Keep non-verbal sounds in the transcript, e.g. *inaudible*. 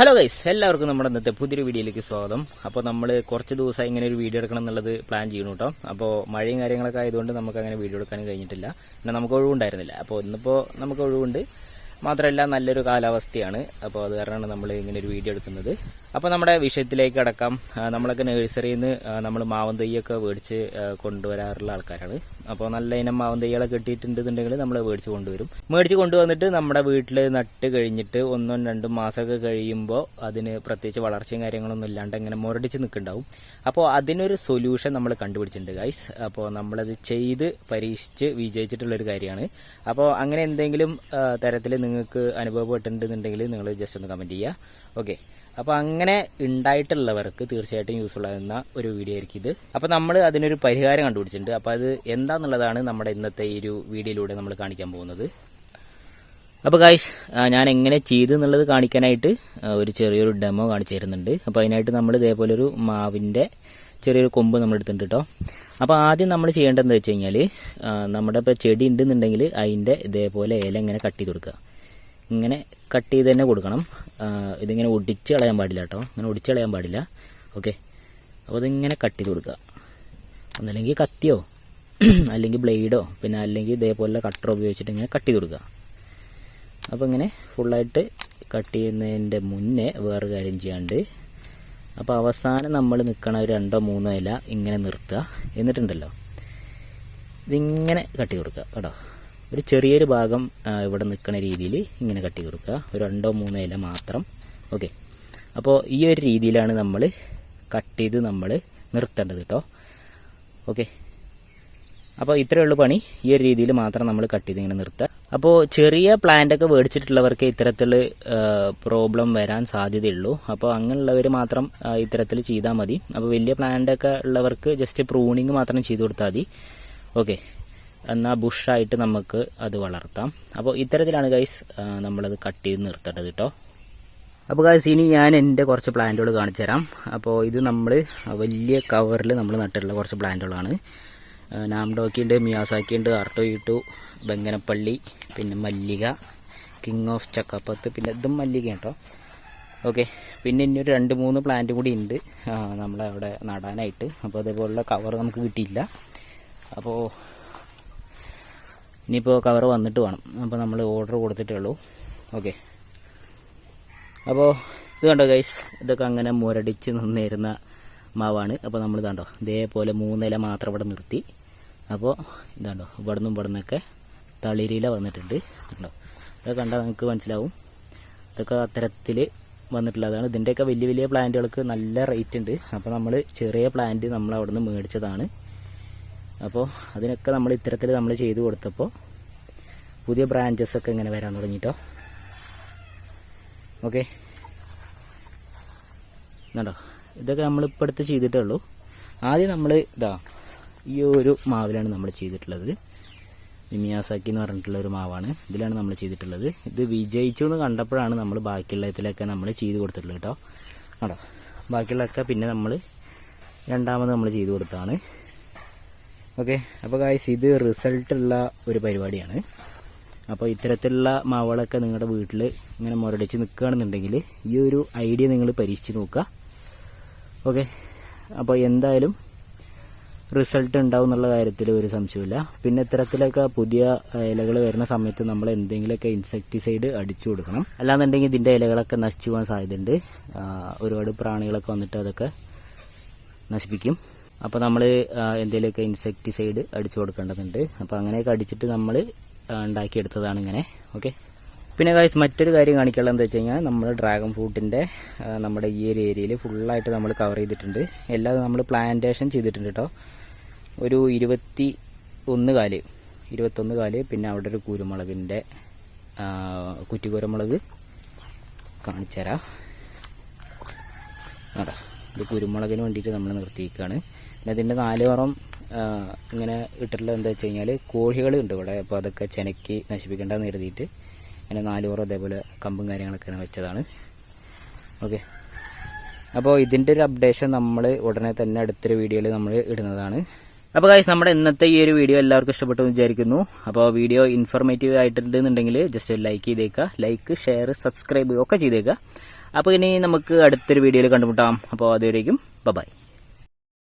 Hello guys എല്ലാവർക്കും നമ്മുടെ ഇന്നത്തെ പുതിയൊരു വീഡിയോയിലേക്ക് സ്വാഗതം. അപ്പോൾ നമ്മൾ കുറച്ച് ദിവസമായി ഇങ്ങനെ ഒരു വീഡിയോ എടുക്കണം എന്നുള്ളത് പ്ലാൻ ചെയ്യണം കേട്ടോ അപ്പോൾ മഴയും കാര്യങ്ങളൊക്കെ ആയതുകൊണ്ട് നമുക്ക് അങ്ങനെ വീഡിയോ എടുക്കാൻ കഴിഞ്ഞിട്ടില്ല. പിന്നെ നമുക്ക് ഒഴിവുണ്ടായിരുന്നില്ല അപ്പോൾ ഇന്നിപ്പോൾ നമുക്ക് ഒഴിവുണ്ട്. മാത്രമല്ല നല്ലൊരു കാലാവസ്ഥയാണ്. അപ്പോൾ അത് കാരണമാണ് നമ്മൾ ഇങ്ങനെ ഒരു വീഡിയോ എടുക്കുന്നത്. അപ്പോൾ നമ്മുടെ വിഷയത്തിലേക്ക് അടക്കാം നമ്മളൊക്കെ നഴ്സറിയിൽ നിന്ന് നമ്മൾ മാവൻ തൈയൊക്കെ മേടിച്ച് കൊണ്ടുവരാറുള്ള ആൾക്കാരാണ്. അപ്പോൾ നല്ല ഇനം മാവൻ തൈകളെ കിട്ടിയിട്ടുണ്ടെന്നുണ്ടെങ്കിൽ നമ്മൾ മേടിച്ച് കൊണ്ടുവരും. മേടിച്ച് കൊണ്ടുവന്നിട്ട് നമ്മുടെ വീട്ടിൽ നട്ട് കഴിഞ്ഞിട്ട് ഒന്നോ രണ്ടും മാസമൊക്കെ കഴിയുമ്പോൾ അതിന് പ്രത്യേകിച്ച് വളർച്ചയും കാര്യങ്ങളൊന്നും ഇല്ലാണ്ട് ഇങ്ങനെ മുരടിച്ച് നിൽക്കുന്നുണ്ടാവും. അപ്പോൾ അതിനൊരു സൊല്യൂഷൻ നമ്മൾ കണ്ടുപിടിച്ചിട്ടുണ്ട് ഗൈസ് അപ്പോൾ നമ്മളത് ചെയ്ത് പരീക്ഷിച്ച് വിജയിച്ചിട്ടുള്ളൊരു കാര്യമാണ്. അപ്പോൾ അങ്ങനെ എന്തെങ്കിലും തരത്തിൽ നിങ്ങൾക്ക് അനുഭവപ്പെട്ടിട്ടുണ്ടെന്നുണ്ടെങ്കിൽ നിങ്ങൾ ജസ്റ്റ് ഒന്ന് കമന്റ് ചെയ്യുക. ഓക്കെ അപ്പോൾ അങ്ങനെ ഉണ്ടായിട്ടുള്ളവർക്ക് തീർച്ചയായിട്ടും യൂസ്ഫുൾ ആകുന്ന ഒരു വീഡിയോ ആയിരിക്കും ഇത്. അപ്പോൾ നമ്മൾ അതിനൊരു പരിഹാരം കണ്ടുപിടിച്ചിട്ടുണ്ട്. അപ്പോൾ അത് എന്താണെന്നുള്ളതാണ് നമ്മുടെ ഇന്നത്തെ ഈ ഒരു വീഡിയോയിലൂടെ നമ്മൾ കാണിക്കാൻ പോകുന്നത്. അപ്പോൾ ഗായ്സ് ഞാൻ എങ്ങനെ ചെയ്തു എന്നുള്ളത് കാണിക്കാനായിട്ട് ഒരു ചെറിയൊരു ഡെമോ കാണിച്ചു തരുന്നുണ്ട്. അപ്പോൾ അതിനായിട്ട് നമ്മൾ ഇതേപോലെ ഒരു മാവിന്റെ ചെറിയൊരു കൊമ്പ് നമ്മൾ എടുത്തിട്ടുണ്ട് കേട്ടോ അപ്പോൾ ആദ്യം നമ്മൾ ചെയ്യേണ്ടതെന്ന് വെച്ച് കഴിഞ്ഞാൽ നമ്മുടെ ഇപ്പോൾ ചെടി ഉണ്ടെന്നുണ്ടെങ്കിൽ അതിന്റെ ഇതേപോലെ ഇല ഇങ്ങനെ കട്ട് ചെയ്ത് കൊടുക്കുക. ഇങ്ങനെ കട്ട് ചെയ്ത് തന്നെ കൊടുക്കണം. ഇതിങ്ങനെ ഒടിച്ച് കളയാൻ പാടില്ല കേട്ടോ ഇങ്ങനെ ഒടിച്ച് കളയാൻ പാടില്ല. ഓക്കെ അപ്പോൾ ഇതിങ്ങനെ കട്ട് ചെയ്ത് കൊടുക്കുക. ഒന്നല്ലെങ്കിൽ കത്തിയോ? *clears throat* അല്ലെങ്കിൽ ബ്ലേഡോ പിന്നെ അല്ലെങ്കിൽ ഇതേപോലെ കട്ടറോ ഉപയോഗിച്ചിട്ട് ഇങ്ങനെ കട്ട് ചെയ്ത് കൊടുക്കുക. അപ്പോൾ ഇങ്ങനെ ഫുള്ളായിട്ട് കട്ട് ചെയ്യുന്നതിന്റെ മുന്നേ വേറെ കാര്യം ചെയ്യാണ്ട് അപ്പോൾ അവസാനം നമ്മൾ നിൽക്കണ ഒരു രണ്ടോ മൂന്നോ ഇല ഇങ്ങനെ നിർത്തുക. എന്നിട്ടുണ്ടല്ലോ. ഇതിങ്ങനെ കട്ടി കൊടുക്കുക കേട്ടോ. ഒരു ചെറിയൊരു ഭാഗം ഇവിടെ നിൽക്കുന്ന രീതിയിൽ ഇങ്ങനെ കട്ടി കൊടുക്കുക. ഒരു രണ്ടോ മൂന്നോ ഇല മാത്രം. ഓക്കെ. അപ്പോൾ ഈ ഒരു രീതിയിലാണ് നമ്മൾ കട്ട് ചെയ്ത് നമ്മൾ നിർത്തേണ്ടത് കേട്ടോ ഓക്കെ. അപ്പോൾ ഇത്രയേ ഉള്ളൂ പണി. ഈ ഒരു രീതിയിൽ മാത്രം നമ്മൾ കട്ട് ചെയ്ത് ഇങ്ങനെ നിർത്തുക അപ്പോൾ ചെറിയ പ്ലാന്റ് ഒക്കെ മേടിച്ചിട്ടുള്ളവർക്ക് ഇത്തരത്തിൽ പ്രോബ്ലം വരാൻ സാധ്യതയുള്ളൂ. അപ്പോൾ അങ്ങനെയുള്ളവർ മാത്രം ഇത്തരത്തിൽ ചെയ്താൽ മതി. അപ്പോൾ വലിയ പ്ലാന്റ് ഒക്കെ ഉള്ളവർക്ക് ജസ്റ്റ് പ്രൂണിങ് മാത്രം ചെയ്ത് കൊടുത്താൽ മതി. ഓക്കെ. എന്നാൽ ബുഷായിട്ട് നമുക്ക് അത് വളർത്താം. അപ്പോൾ ഇത്തരത്തിലാണ് ഗൈസ് നമ്മളത് കട്ട് ചെയ്ത് നിർത്തേണ്ടത് കേട്ടോ അപ്പോൾ ഗൈസ് ഇനി ഞാൻ എന്റെ കുറച്ച് പ്ലാന്റുകൾ കാണിച്ചു തരാം. അപ്പോൾ ഇത് നമ്മൾ വലിയ കവറിൽ നമ്മൾ നട്ടിട്ടുള്ള കുറച്ച് പ്ലാന്റുകളാണ് നാംഡോക്കി ഉണ്ട് മിയാസാക്കി ഉണ്ട് ആർട്ടോയിട്ടു ബംഗനപ്പള്ളി പിന്നെ മല്ലിക കിങ് ഓഫ് ചക്കപ്പത്ത് പിന്നെ ഇതും മല്ലിക കേട്ടോ ഓക്കെ പിന്നെ ഇനി ഒരു രണ്ട് മൂന്ന് പ്ലാന്റ് കൂടി ഉണ്ട്. നമ്മളവിടെ നടാനായിട്ട്. അപ്പോൾ അതേപോലുള്ള കവർ നമുക്ക് കിട്ടിയില്ല. അപ്പോൾ ഇനിയിപ്പോൾ കവർ വന്നിട്ട് വേണം. അപ്പോൾ നമ്മൾ ഓർഡർ കൊടുത്തിട്ടേ ഉള്ളൂ. ഓക്കെ അപ്പോൾ ഇത് കണ്ടോ ഗൈസ് ഇതൊക്കെ അങ്ങനെ മുരടിച്ച് നിന്നിരുന്ന മാവാണ്. അപ്പോൾ നമ്മൾ ഇതാണ്ടോ ഇതേപോലെ മൂന്നില മാത്രം ഇവിടെ നിർത്തി. അപ്പോൾ ഇതാണ്ടോ ഇവിടെ നിന്നും ഇവിടെ നിന്നൊക്കെ തളിരില വന്നിട്ടുണ്ട്. കണ്ടോ? ഇതൊക്കെ കണ്ടാൽ നിങ്ങൾക്ക് മനസ്സിലാവും. ഇതൊക്കെ അത്തരത്തിൽ വന്നിട്ടുള്ളതാണ് ഇതിന്റെയൊക്കെ വലിയ വലിയ പ്ലാന്റുകൾക്ക് നല്ല റേറ്റ് ഉണ്ട്. അപ്പോൾ നമ്മൾ ചെറിയ പ്ലാന്റ് നമ്മൾ അവിടെ നിന്ന് മേടിച്ചതാണ്. അപ്പോൾ അതിനൊക്കെ നമ്മൾ ഇത്തരത്തിൽ നമ്മൾ ചെയ്ത് കൊടുത്തപ്പോൾ പുതിയ ബ്രാഞ്ചസ് ഒക്കെ ഇങ്ങനെ വരാൻ തുടങ്ങിയിട്ടോ ഓക്കെ കണ്ടോ? ഇതൊക്കെ നമ്മൾ അടുത്ത് ചെയ്തിട്ടേ ഉള്ളൂ. ആദ്യം നമ്മൾ ഇതാ ഈ ഒരു മാവിലാണ് നമ്മൾ ചെയ്തിട്ടുള്ളത്. നിമിയാസാക്കി എന്ന് പറഞ്ഞിട്ടുള്ള ഒരു മാവാണ്. ഇതിലാണ് നമ്മൾ ചെയ്തിട്ടുള്ളത്. ഇത് വിജയിച്ചു എന്ന് കണ്ടപ്പോഴാണ് നമ്മൾ ബാക്കിയുള്ള ഇതിലൊക്കെ നമ്മൾ ചെയ്ത് കൊടുത്തിട്ടുള്ളത് കേട്ടോ. കേട്ടോ ബാക്കിയുള്ളതൊക്കെ പിന്നെ നമ്മൾ രണ്ടാമത് നമ്മൾ ചെയ്ത് കൊടുത്താണ് ഓക്കെ. അപ്പോൾ ഗായ്സ് ഇത് റിസൾട്ടുള്ള ഒരു പരിപാടിയാണ്. അപ്പോൾ ഇത്തരത്തിലുള്ള മാവുകളൊക്കെ നിങ്ങളുടെ വീട്ടിൽ ഇങ്ങനെ മുരടിച്ച് നിൽക്കുകയാണെന്നുണ്ടെങ്കിൽ ഈ ഒരു ഐഡിയ നിങ്ങൾ പരീക്ഷിച്ച് നോക്കുക. ഓക്കെ. അപ്പോൾ എന്തായാലും റിസൾട്ട് ഉണ്ടാവും എന്നുള്ള കാര്യത്തിൽ ഒരു സംശയമില്ല പിന്നെ ഇത്തരത്തിലൊക്കെ പുതിയ ഇലകൾ വരുന്ന സമയത്ത് നമ്മൾ എന്തെങ്കിലുമൊക്കെ ഇൻസെക്ടിസൈഡ് അടിച്ചു കൊടുക്കണം. അല്ലാന്നുണ്ടെങ്കിൽ ഇതിന്റെ ഇലകളൊക്കെ നശിച്ചു പോകാൻ സാധ്യതയുണ്ട്. ഒരുപാട് പ്രാണികളൊക്കെ വന്നിട്ട് അതൊക്കെ നശിപ്പിക്കും. അപ്പോൾ നമ്മൾ എന്തെങ്കിലുമൊക്കെ ഇൻസെക്ടിസൈഡ് അടിച്ചു കൊടുക്കേണ്ടതുണ്ട്. അപ്പോൾ അങ്ങനെയൊക്കെ അടിച്ചിട്ട് നമ്മൾ ഉണ്ടാക്കിയെടുത്തതാണ് ഇങ്ങനെ. ഓക്കെ പിന്നെ കാര്യം മറ്റൊരു കാര്യം കാണിക്കാനുള്ളത് എന്താ വെച്ച് കഴിഞ്ഞാൽ നമ്മൾ ഡ്രാഗൺ ഫ്രൂട്ടിന്റെ നമ്മുടെ ഈ ഒരു ഏരിയയിൽ ഫുള്ളായിട്ട് നമ്മൾ കവർ ചെയ്തിട്ടുണ്ട്. എല്ലാം നമ്മൾ പ്ലാന്റേഷൻ ചെയ്തിട്ടുണ്ട് കേട്ടോ ഒരു ഇരുപത്തി ഒന്ന് കാൽ. ഇരുപത്തൊന്ന് കാൽ പിന്നെ അവിടെ ഒരു കുരുമുളകിന്റെ കുറ്റിക്കുരുമുളക് കാണിച്ചുതരാം അതാ ഇത് കുരുമുളകിന് വേണ്ടിയിട്ട് നമ്മൾ നിർത്തിയിരിക്കുകയാണ് പിന്നെ അതിന്റെ നാല് പുറം ഇങ്ങനെ ഇട്ടിട്ടുള്ളത് എന്താ വെച്ച് കഴിഞ്ഞാൽ കോഴികൾ ഉണ്ട് ഇവിടെ. അപ്പോൾ അതൊക്കെ ചെനക്കി നശിപ്പിക്കേണ്ടെന്ന് കരുതിയിട്ട് അങ്ങനെ നാല് പുറം അതേപോലെ കമ്പും കാര്യങ്ങളൊക്കെ വെച്ചതാണ്. ഓക്കെ. അപ്പോൾ ഇതിന്റെ ഒരു അപ്ഡേഷൻ നമ്മൾ ഉടനെ തന്നെ അടുത്തൊരു വീഡിയോയിൽ നമ്മൾ ഇടുന്നതാണ്. അപ്പോൾ ഗൈസ് നമ്മുടെ ഇന്നത്തെ ഈ ഒരു വീഡിയോ എല്ലാവർക്കും ഇഷ്ടപ്പെട്ടു എന്ന് വിചാരിക്കുന്നു. അപ്പോൾ വീഡിയോ ഇൻഫോർമേറ്റീവ് ആയിട്ടുണ്ടെന്നുണ്ടെങ്കിൽ ജസ്റ്റ് ഒരു ലൈക്ക് ചെയ്തേക്കുക ലൈക്ക് ഷെയർ സബ്സ്ക്രൈബ് ഒക്കെ ചെയ്തേക്കുക അപ്പോൾ ഇനി നമുക്ക് അടുത്തൊരു വീഡിയോയിൽ കണ്ടുമുട്ടാം. അപ്പോൾ അതുവരേക്കും ബൈ